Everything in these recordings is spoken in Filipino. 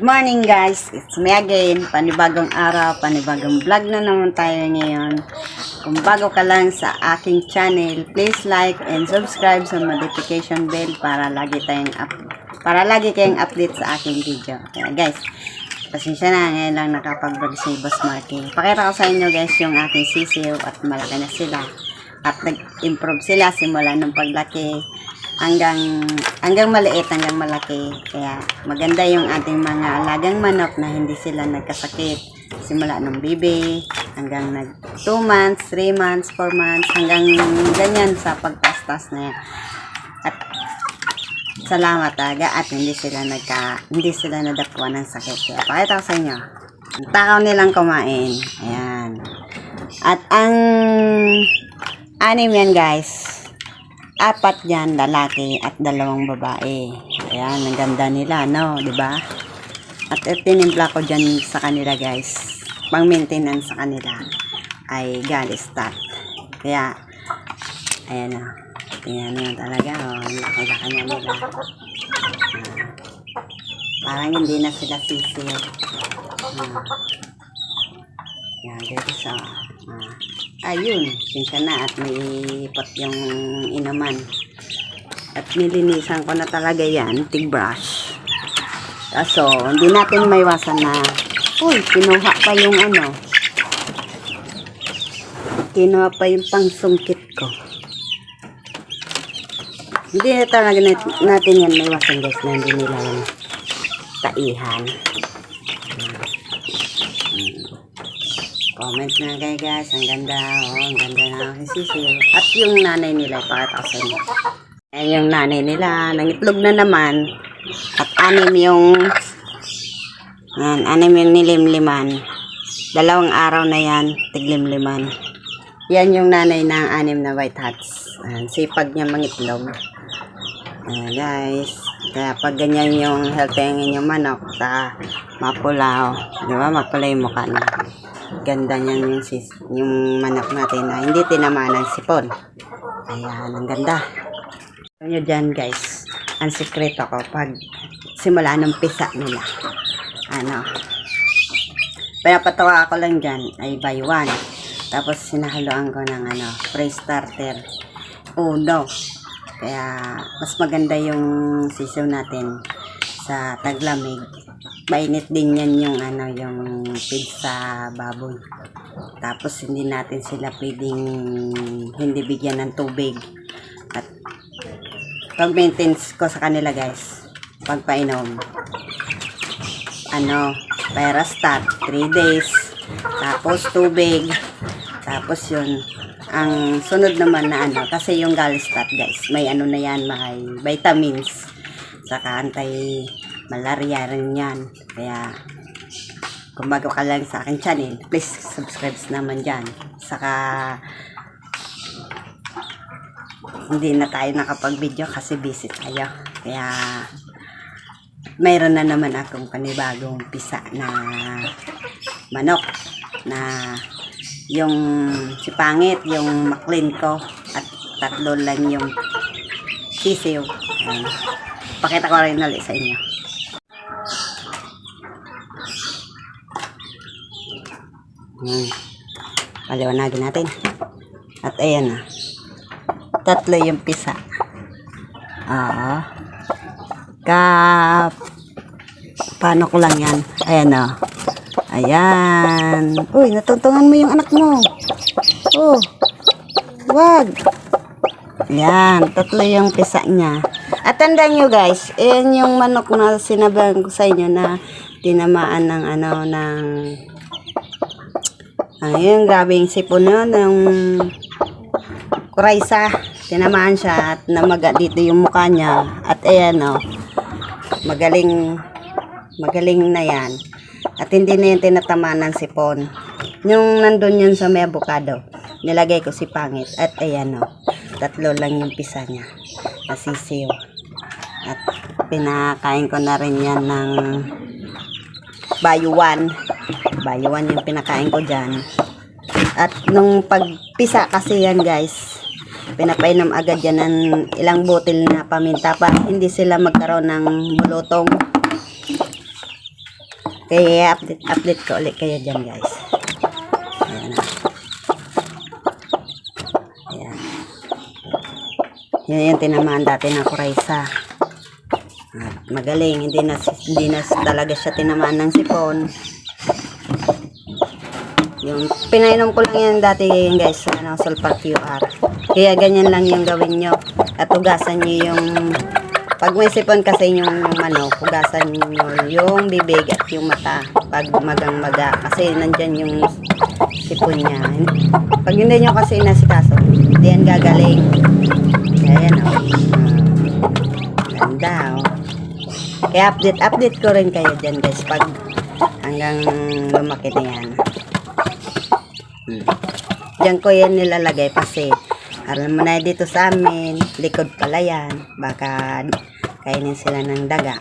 Morning guys, it's me again, panibagong araw, panibagong vlog na naman tayo ngayon. Kung bago ka lang sa aking channel, please like and subscribe sa notification bell para lagi tayong up, para lagi kayong update sa aking video. Kaya guys, pasensya na, ngayon lang nakapag-vlog si Boss Marky. Pakita ko sa inyo guys yung aking sisiw at malaki na sila. At nag-improve sila simula nung paglaki hanggang hanggang maliit hanggang malaki. Kaya maganda yung ating mga alagang manok na hindi sila nagkasakit. Simula nung baby hanggang nag 2 months 3 months 4 months hanggang ganyan sa pagtastas na yan. At salamat talaga at hindi sila nagka hindi sila nadapuan ng sakit. Kaya pakita ko sa inyo. Ang takaw nilang kumain. Ayan. At ang anim yan guys apat yan lalaki at dalawang babae. Ayan, ang ganda nila, no? 'Di ba? At tinimpla ko dyan sa kanila, guys. Pang maintenance sa kanila ay Galistat. Kaya, ayan na. Tingnan nyo talaga, oh. Laki-laki na nila. Ah, parang hindi na sila sisiyo. Ah. Yan, dito sa, ah, ayun, sinsya na at may ipot yung inaman. At nilinisan ko na talaga yan, tig brush. Kaso, hindi natin maiwasan na, uy, kinuha pa yung ano, kinuha pa yung pangsungkit ko. Hindi na talaga nat- natin yan maiwasan guys na hindi nila yan taihan. Comment na kayo guys. Ang ganda. Oh, ang ganda na aking sisiyo. At yung nanay nila, pakita ko sa. Ayan yung nanay nila. Nangitlog na naman. At anim yung ayan, anim yung nilimliman. Dalawang araw na yan, tiglimliman. Yan yung nanay ng anim na white hats. Ayan, sipag niya mangitlog. Ayan guys. Kaya pag ganyan yung healthy ang inyong manok sa mapulaw, di ba? Mapula yung mukha niya ganda niyan yung, sis, yung manok natin na hindi tinamaan ng sipon. Ayan, ang ganda. Alam nyo dyan guys, ang sikreto ko pag simula ng pisa nila. Ano, pinapatawa ako lang dyan ay buy one. Tapos sinahaluan ko ng ano, pre starter. Uno. Kaya mas maganda yung sisiw natin sa taglamig mainit din yan yung ano yung feed sa baboy. Tapos hindi natin sila pwedeng hindi bigyan ng tubig. At pag maintenance ko sa kanila guys pagpainom ano Perastat 3 days tapos tubig tapos yun. Ang sunod naman na ano kasi yung Galistat guys may ano na yan may vitamins saka anti malaria rin yan. Kaya, kung bago ka lang sa akin channel, please subscribe naman dyan. Saka, hindi na tayo nakapag-video kasi busy tayo. Kaya, mayroon na naman akong panibagong pisa na manok na yung si Pangit, yung maklin ko at tatlo lang yung sisiw. Pakita ko rin ulit sa inyo. Hmm. Paliwanagin natin. At ayan na. Tatlo yung pisa. Oo. Ka... Paano ko lang yan? Ayan o. Ayan. Uy, natuntungan mo yung anak mo. Oh. Wag. Yan. Tatlo yung pisa niya. At tandaan nyo guys, ayan yung manok na sinabihan ko sa inyo na tinamaan ng ano, ng Ayun, grabe yung sipon yun. Yung kuraysa. Tinamaan siya at namaga dito yung mukha niya. At ayan o. magaling, magaling na yan. At hindi na yung tinatamaan ng sipon. Yung nandun yun sa may avocado, nilagay ko si Pangit. At ayan o. Tatlo lang yung pisa niya. Nasisiw. At pinakain ko na rin yan ng bayuan. Bayuan yung pinakain ko dyan. At nung pagpisa kasi yan guys, pinapainom agad yan ng ilang botel na paminta pa. Hindi sila magkaroon ng bulutong. Kaya update, update ko ulit kayo dyan guys. Ayan na. Ayan. Yun yung tinamaan dati ng kuraysa. Magaling, hindi na, hindi na talaga siya tinamaan ng sipon. Yung pinainom ko lang yan dati guys, ano, sulfur QR. Kaya ganyan lang yung gawin nyo. At hugasan nyo yung, pag may sipon kasi yung manok, hugasan nyo yung bibig at yung mata. Pag magang maga, kasi nandyan yung sipon niya. Pag hindi nyo kasi nasikaso, hindi yan gagaling. Kaya yan o. Oh. Ganda o. Kaya update, update ko rin kayo dyan guys pag hanggang lumaki na yan. Hmm. Diyan ko yan nilalagay kasi alam mo na dito sa amin, likod pala yan. Baka kainin sila ng daga.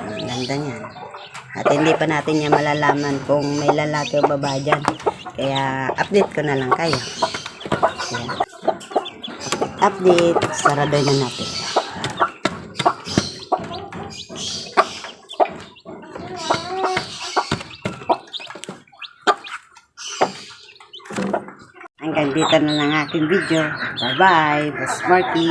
Ang ganda niyan. At hindi pa natin yan malalaman kung may lalaki o babae dyan. Kaya update ko na lang kayo. Ayan. Update, sarado na natin. Hanggang dito na lang aking video. Bye-bye. Boss Marky.